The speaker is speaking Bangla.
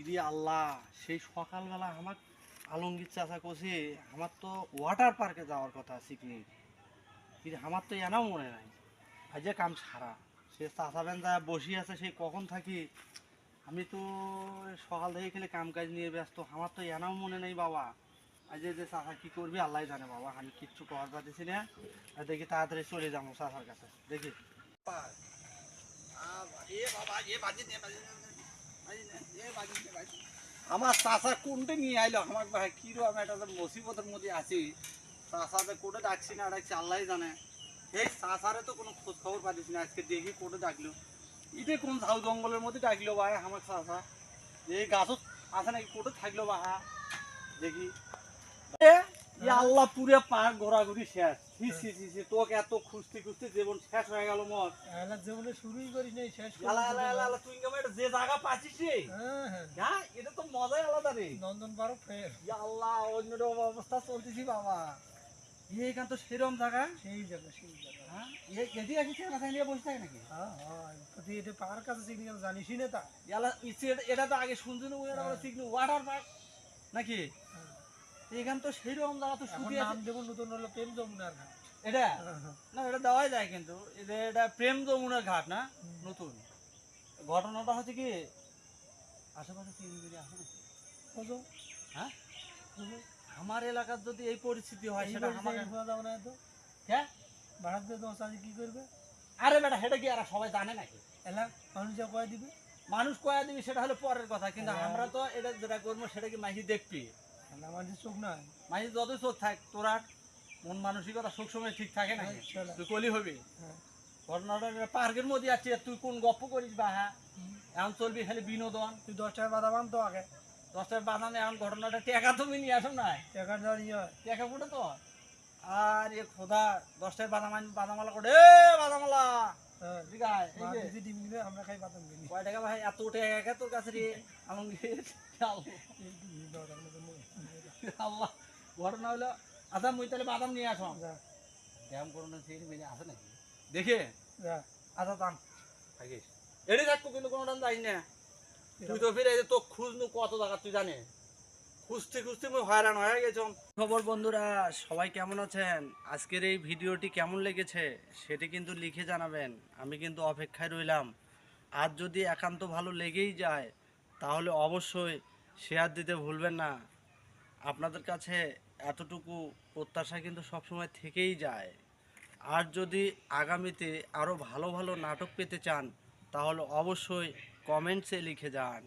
ইদি আল্লাহ, সেই সকালবেলা আমার আলমগীর চাচা কষে আমার তো ওয়াটার পার্কে যাওয়ার কথা পিকনিক কিন্তু আমার তো এনাও মনে নাই। আজ কাম সারা। সে চাচা বেন যা বসি আছে সেই কখন থাকি? আমি তো সকাল থেকে খেলে কাম কাজ নিয়ে ব্যস্ত, আমার তো এনাও মনে নেই বাবা। আজ যে চাচা কি করবি আল্লাহ জানে বাবা, আমি কিচ্ছু করার পারতেছি না। দেখি তাড়াতাড়ি চলে যাব চাচার কাছে, দেখি। আমার চাষা কোনটা নিয়ে আইলো? আমার ভাই, কি রো, আমি একটা মুসিবতের মধ্যে আছি। চাষাতে কোটে ডাকছি না, ডাকছি আল্লাহ জানে। এই চাষারে তো কোনো খোঁজ খবর পাচ্ছি না, আজকে দেখি কোটে ডাকলো। ইটে কোন ঝাউ জঙ্গলের মধ্যে ডাকলো ভাই আমার চাষা এই গাছত আছে নাকি কোটে থাকল বাহা দেখি। আল্লাহ পুরে ঘোরাঘুরি শেষ। তোকে এত খুঁজতে খুঁজতে জীবন শেষ হয়ে গেল মর। এলা জীবনে শুরুই করি নাই শেষ এলা এলা এলা না। এলা, তুই কেমন যে জায়গা পাচ্ছিস হ্যাঁ, হ্যাঁ। এটা তো মজাই আলাদা রে। নন্দন পারো ফের। আল্লাহ অন্যরকম অবস্থা চলতেছি বাবা। এইখান তো সেরম জায়গা? সেই জায়গা সেই জায়গা। হ্যাঁ? এদিকে বসে থাকে নাকি? হ্যাঁ হ্যাঁ। এটা পার কাছে জানিসই না তা। এটা- তো আগে শুনছি না ওটা ওয়াটার পার্ক নাকি। এখান তো সেরকম জায়গা তো শুধু নাম দেবো নতুন হলো প্রেম যমুনার ঘাট। এটা? হ্যাঁ, হ্যাঁ। না এটা দেওয়াই যায় কিন্তু। এটা এটা প্রেম যমুনার ঘাট না? নতুন। ঘটনাটা হচ্ছে কি আশেপাশে চিনি আসে নাকি বুঝো? হ্যাঁ? আমার এলাকার যদি এই পরিস্থিতি হয় সেটা যাবে না তো হ্যাঁ ভাড়াত দিয়ে তোমার সাথে কি করবে? আরে বেটা সেটা কি আর সবাই জানে নাকি? এলা মানুষ যা কয়ে দিবে। মানুষ কয়া দিবি সেটা হলো পরের কথা। কিন্তু হ্যাঁ। আমরা তো এটা যেটা করব সেটা কি মাঝি দেখবি? এলা মানুষের চোখ নাই। মাঝি যত চোখ থাক তোরা মন মানসিকতা সবসময় ঠিক থাকে না হ্যাঁ, তুই কলি হবি? হ্যাঁ। ঘটনাটা পার্কের মধ্যে আছে তুই কোন গপ্প করিস বা হ্যাঁ? এখন চলবি খালি বিনোদন। তুই দশ টাকা বাধা বান তো আগে। দশটার বাদামে এখন ঘটনাটা টেকা তুমি নিয়ে আসো না। দাঁড়িয়ে হয়। টেকা ফুটে তো আর এ খোদা দশটার বাদাম বাদামালা করে এ বাদামালা হ্যাঁ ঠিক আছে এই মা যে, দিদি ডিম দিবে আমরা খাই বাদাম দিবি কয় টাকা ভাই? এত টাকা তোর কাছে রে? আলমগীর আল্লাহ। এই ডিম দাও, তার মধ্যে নে। আল্লাহ ঘটনা হলো আচ্ছা মুই তাহলে বাদাম নিয়ে আসো। ব্যায়াম করো না সেই মেয়ে আছে নাকি? দেখে? আচ্ছা দাম থাকিস। এড়ে থাকব কিন্তু কোনো দাম যাই না। তুই তো ফিরে তো খুঁজনু কত টাকা তুই জানে খুঁজতে খুঁজতে মুই হয়রান হয়ে গেছম। খবর বন্ধুরা সবাই কেমন আছেন? আজকের এই ভিডিওটি কেমন লেগেছে সেটি কিন্তু লিখে জানাবেন। আমি কিন্তু অপেক্ষায় রইলাম। আর যদি একান্ত ভালো লেগেই যায়, তাহলে অবশ্যই শেয়ার দিতে ভুলবেন না। আপনাদের কাছে এতটুকু প্রত্যাশা কিন্তু সবসময় থেকেই যায়। আর যদি আগামীতে আরও ভালো ভালো নাটক পেতে চান, তাহলে অবশ্যই কমেন্টসে লিখে যান।